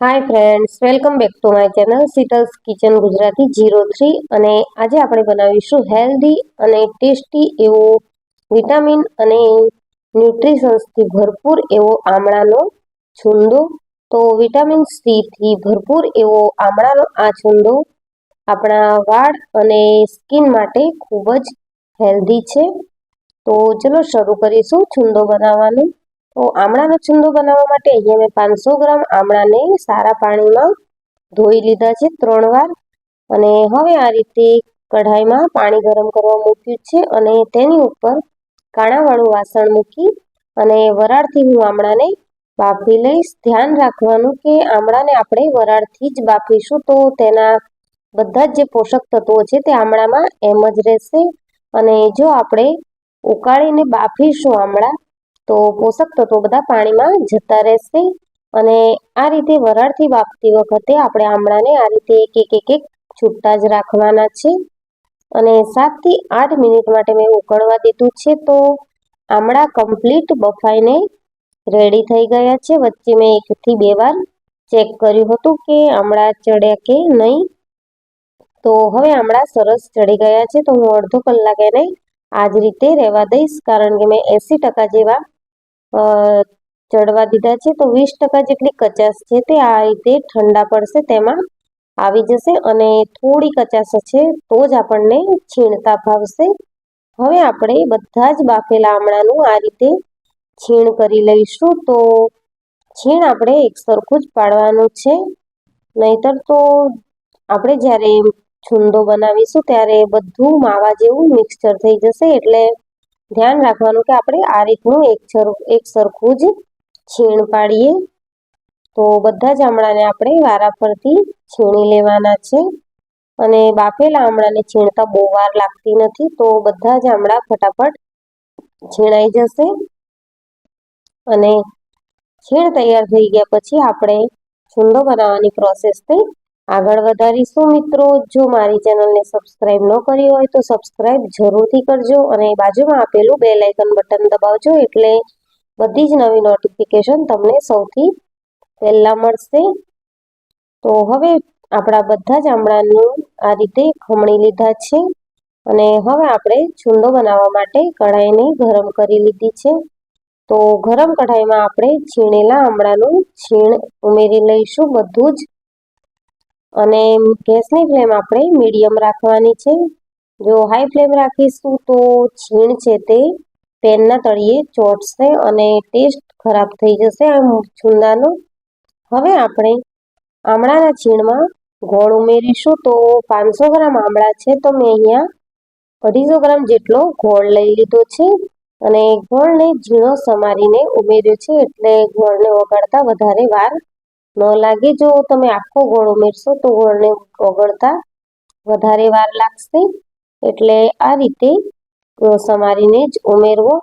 Hi friends welcome back to my channel Sheetal's kitchen Gujarati zero three અને આજે આપણે બનાવીશું હેલ્ધી અને ટેસ્ટી એવો વિટામિન અને ન્યુટ્રિશન્સથી ભરપૂર એવો આમળાનો છુંદો. તો વિટામિન સીથી ભરપૂર એવો આમળાનો આ છુંદો આપણા વાળ અને સ્કિન માટે ખૂબ જ હેલ્ધી છે. તો ચલો શરૂ કરીશું છુંદો બનાવવાનું. તો આમળાનો છુંદો બનાવવા માટે અહીંયા મેં પાંચસો ગ્રામ આમળાને સારા પાણીમાં ધોઈ લીધા છે ત્રણ વાર. અને હવે આ રીતે કઢાઈમાં પાણી ગરમ કરવા મૂક્યું છે અને તેની ઉપર કાણાવાળું વાસણ મૂકી અને વરાળથી હું આમળાને બાફી લઈશ. ધ્યાન રાખવાનું કે આમળાને આપણે વરાળથી જ બાફીશું તો તેના બધા જ જે પોષક તત્વો છે તે આમળામાં એમ જ રહેશે. અને જો આપણે ઉકાળીને બાફીશું આમળા તો પોષક તત્વો બધા પાણીમાં જતા રહેશે અને આ રીતે વરાળથી વાપતી વખતે આપણે આમળાને આ રીતે એક એક એક એક છૂટતા જ રાખવાના છે. અને સાતથી આઠ મિનિટ માટે મેં ઉકળવા દીધું છે તો આમળા કમ્પ્લીટ બફાઈને રેડી થઈ ગયા છે. વચ્ચે મેં એકથી બે વાર ચેક કર્યું હતું કે આમળા ચડ્યા કે નહીં. તો હવે આમળા સરસ ચડી ગયા છે તો હું અડધો કલાક એને આ જ રીતે રહેવા દઈશ. કારણ કે મેં એંસી ટકા જેવા ચડવા દીધા છે. તો વીસ ટકા જેટલી કચાશ છે તે આ રીતે ઠંડા પડશે તેમાં આવી જશે અને થોડી કચાશ છે તો જ આપણને છીણતા ભાવશે. હવે આપણે બધા જ બાફેલા આમળાનું આ રીતે છીણ કરી લઈશું. તો છીણ આપણે એક સરખું જ પાડવાનું છે. નહીતર તો આપણે જ્યારે છુંદો બનાવીશું ત્યારે બધું માવા જેવું મિક્સચર થઈ જશે એટલે ધ્યાન રાખવાનું કે આપણે આ રીતનું એક એક સરખું જ છીણ પાડીએ. તો બધા જ આમળાને આપણે વારા ફરતી છીણી લેવાના છે. અને બાફેલા આમળાને છીણતા બહુ વાર લાગતી નથી, તો બધા જ આમળા ફટાફટ છીણાઈ જશે. અને છીણ તૈયાર થઈ ગયા પછી આપણે છુંદો બનાવવાની પ્રોસેસને આગળ વધારીશું મિત્રો. જો મારી ચેનલને સબસ્ક્રાઇબ ન કરી હોય તો સબસ્ક્રાઇબ જરૂરથી કરજો અને બાજુમાં આપેલું બે લાઇકન બટન દબાવજો એટલે બધી જ નવી નોટિફિકેશન તમને સૌથી પહેલાં મળશે. તો હવે આપણા બધા જ આમળાનું આ રીતે ખમણી લીધા છે અને હવે આપણે છુંદો બનાવવા માટે કઢાઈને ગરમ કરી લીધી છે. તો ગરમ કઢાઈમાં આપણે છીણેલા આમળાનું છીણ ઉમેરી લઈશું બધું જ. અને ગેસની ફ્લેમ આપણે મીડિયમ રાખવાની છે. જો હાઈ ફ્લેમ રાખીશું તો છીણ છે તે પેનના તળિયે ચોટશે અને ટેસ્ટ ખરાબ થઈ જશે આ છુંદાનો. હવે આપણે આમળાના છીણમાં ગોળ ઉમેરીશું તો પાંચસો ગ્રામ આમળા છે તો મેં અહીંયા અઢીસો ગ્રામ જેટલો ગોળ લઈ લીધો છે અને ગોળને ઝીણો સમારીને ઉમેર્યો છે એટલે ગોળને ઓગાળતા વધારે વાર ન લાગે. જો તમે આખો ગોળ ઉમેરશો તો ગોળને ઓગળતા વધારે વાર લાગશે. એટલે આ રીતે સમારીને જ ઉમેરવો.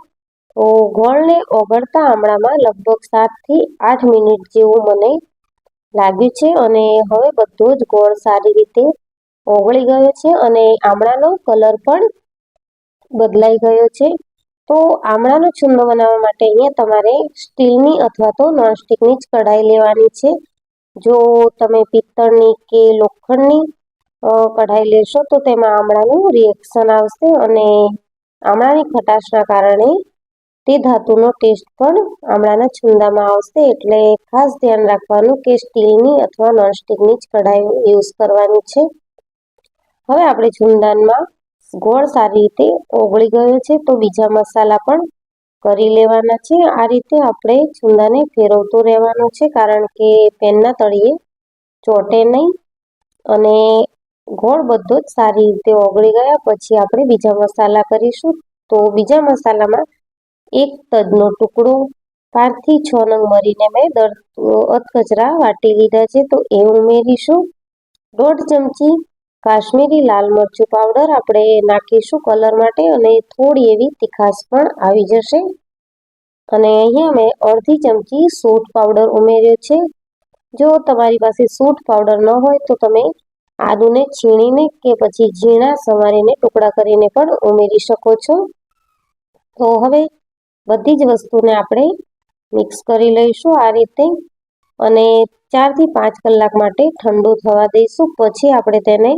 તો ગોળને ઓગળતા આમળામાં લગભગ સાતથી આઠ મિનિટ જેવું મને લાગ્યું છે અને હવે બધો જ ગોળ સારી રીતે ઓગળી ગયો છે અને આમળાનો કલર પણ બદલાઈ ગયો છે. તો આમળાનો છુંદો બનાવવા માટે અહીંયા તમારે સ્ટીલની અથવા તો નોનસ્ટિકની જ કઢાઈ લેવાની છે. જો તમે પિત્તળની કે લોખંડની કઢાઈ લેશો તો તેમાં આમળાનું રિએક્શન આવશે અને આમળાની ખટાશના કારણે તે ધાતુનો ટેસ્ટ પણ આમળાના છુંદામાં આવશે. એટલે ખાસ ધ્યાન રાખવાનું કે સ્ટીલની અથવા નોનસ્ટિકની જ કઢાઈ યુઝ કરવાની છે. હવે આપણે છુંદાનમાં ગોળ સારી રીતે ઓગળી ગયો છે તો બીજા મસાલા પણ કરી લેવાના છે. આ રીતે આપણે છુંદાને ફેરવતું રહેવાનું છે કારણ કે પેનના તળિયે ચોટે નહીં અને ગોળ બધો જ સારી રીતે ઓગળી ગયા. પછી આપણે બીજા મસાલા કરીશું તો બીજા મસાલામાં એક તજનો ટુકડો પાંચથી છ નંગ મરીને મેં દર અધકચરા વાટી લીધા છે તો એ ઉમેરીશું. દોઢ ચમચી કાશ્મીરી લાલ મરચું પાવડર આપણે નાખીશું કલર માટે અને થોડી એવી તીખાશ પણ આવી જશે. અને અહીંયા મેં અડધી ચમચી સૂટ પાવડર ઉમેર્યો છે. જો તમારી પાસે સૂટ પાવડર ન હોય તો તમે આદુને છીણીને કે પછી ઝીણા સમારીને ટુકડા કરીને પણ ઉમેરી શકો છો. તો હવે બધી જ વસ્તુને આપણે મિક્સ કરી લઈશું આ રીતે. અને ચારથી પાંચ કલાક માટે ઠંડુ થવા દઈશું. પછી આપણે તેને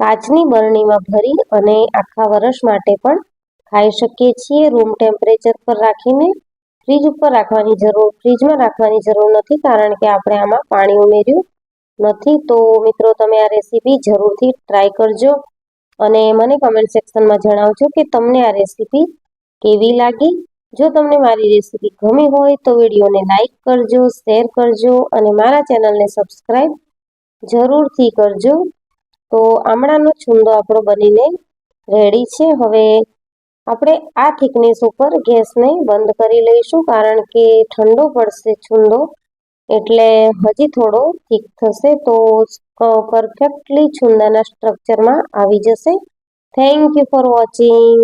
કાચની બરણીમાં ભરી અને આખા વર્ષ માટે પણ ખાઈ શકીએ છીએ. રૂમ ટેમ્પરેચર પર રાખીને ફ્રીજ ઉપર રાખવાની જરૂર, ફ્રીજમાં રાખવાની જરૂર નથી કારણ કે આપણે આમાં પાણી ઉમેર્યું નથી. તો મિત્રો, તમે આ રેસીપી જરૂરથી ટ્રાય કરજો અને મને કમેન્ટ સેક્શનમાં જણાવજો કે તમને આ રેસીપી કેવી લાગી. જો તમને મારી રેસીપી ગમી હોય તો વિડીયોને લાઇક કરજો, શેર કરજો અને મારા ચેનલને સબસ્ક્રાઈબ જરૂરથી કરજો. તો આમળાનો છુંદો આપણો બનીને રેડી છે. હવે આપણે આ થિકનેસ ઉપર ગેસને બંધ કરી લઈશું, કારણ કે ઠંડો પડશે છુંદો, એટલે હજી થોડો થીક થશે તો પરફેક્ટલી છુંદાના સ્ટ્રક્ચરમાં આવી જશે. Thank you for watching